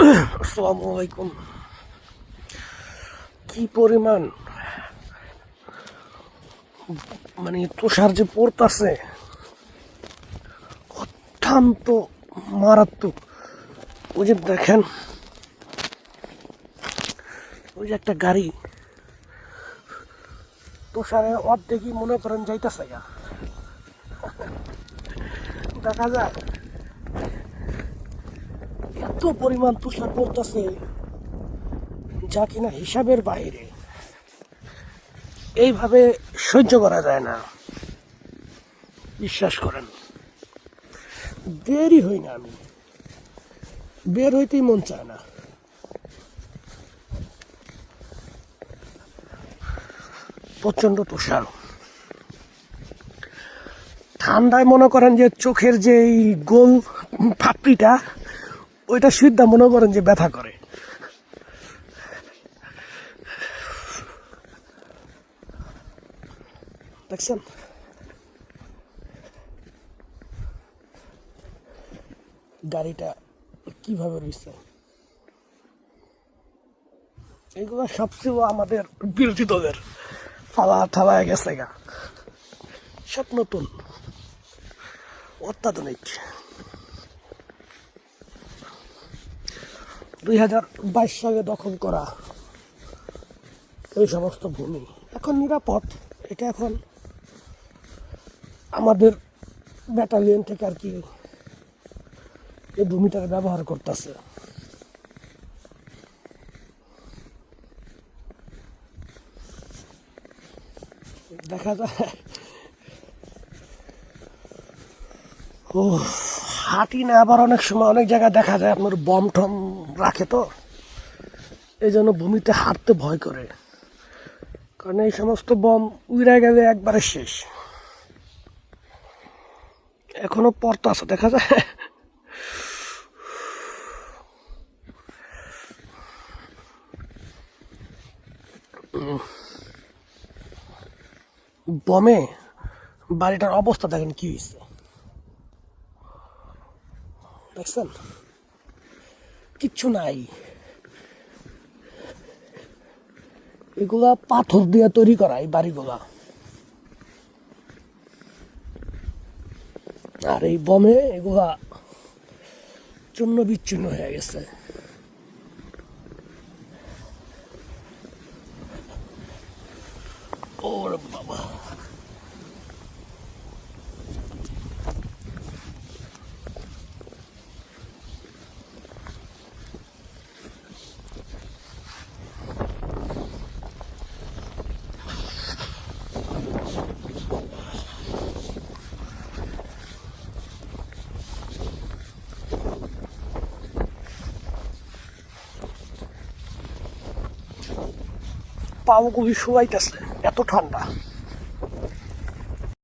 আসসালামু আলাইকুম। কি পরিমাণ মানে তুষার যে পড়তাছে, অত্যন্ত মারাত্মক। ওই যে দেখেন, ওই যে একটা গাড়ি, তুষারে অর্ধেকই মনে করেন যাইতেছে দেখা যায় এত পরিমাণ তুষার পড়তেছে যা কিনা হিসাবের বাইরে। এইভাবে সহ্য করা যায় না। বিশ্বাস করেন বেরই হই না আমি। বের হইতেই মন চায় না। প্রচণ্ড তুষার। ঠান্ডায় মনে করেন যে চোখের যে এই গোল ফাপড়িটা ওইটা সিদ্ধা মনে করেন যে ব্যথা করে। দেখছেন? গাড়িটা কীভাবে রয়েছে? এগুলো সবচেয়ে আমাদের বিরোধী দলের ফালা থালায় গেছে গা। সব নতুন, অত্যাধুনিক। দুই হাজার বাইশ সালে দখল করা এই সমস্ত ভূমি। এখন নিরাপদ। এটা এখন আমাদের ব্যাটালিয়ন থেকে আর কি এই ভূমিটাকে ব্যবহার করতেছে। দেখা যায়। ও হাঁটি না, আবার অনেক সময় অনেক জায়গায় দেখা যায় আপনার বম টম রাখে তো। এই জন্য ভূমিতে হাঁটতে ভয় করে। কারণ এই সমস্ত বম উড়ে গেলে একবারে শেষ। এখনও পর্ত আছে, দেখা যায়। বমে বাড়িটার অবস্থা দেখেন কি হয়েছে দেখছেন? কিচ্ছু নাই। এগুলা পাথর দিয়ে তৈরি করা এই বাড়িগুলা। আর এই বমে এগুলা চূর্ণ বিচ্ছিন্ন হয়ে গেছে। ওর বাবা। পাও কবি শুয়াইতেছে এত ঠান্ডা।